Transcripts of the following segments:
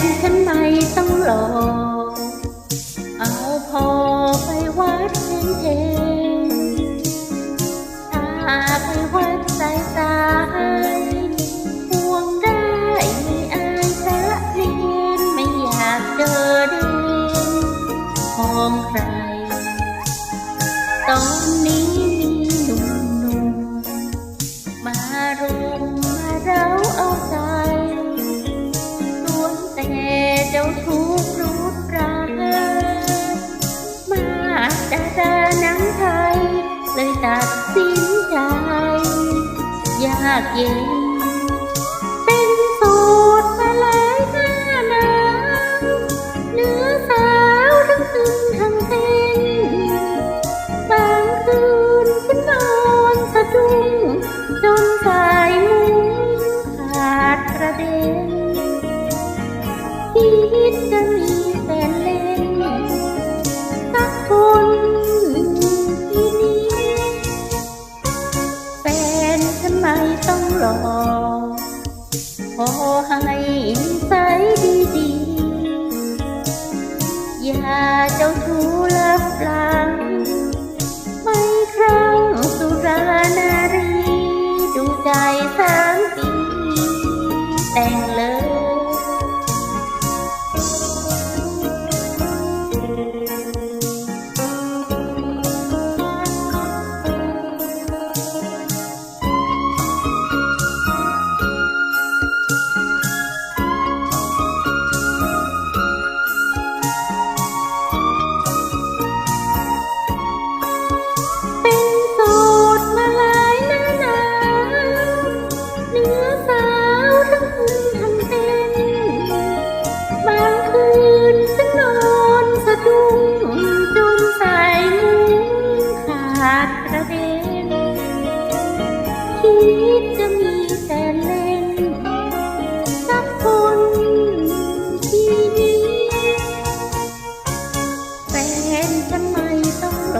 นฉันไม่ต้องหลอกเอาพอไปวัดฉันเองตาไปวัดสายตาห่วงได้ไม่อายสะเรียนไม่อยากเจอเด่นมองใคร ตอนนี้ เลยตัดสินใจ ยากเย็น เป็นสูตรมาหลายหน้าหนาวเนื้อสาวทั้งตึงทั้งเต้นบางคืนฉันนอนสะดุ้งจนสายมุ้งขาดกระเด็นคิดจะมี ขอให้ใสดีดีๆ อย่าเจ้าชู้ลับหลัง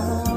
love.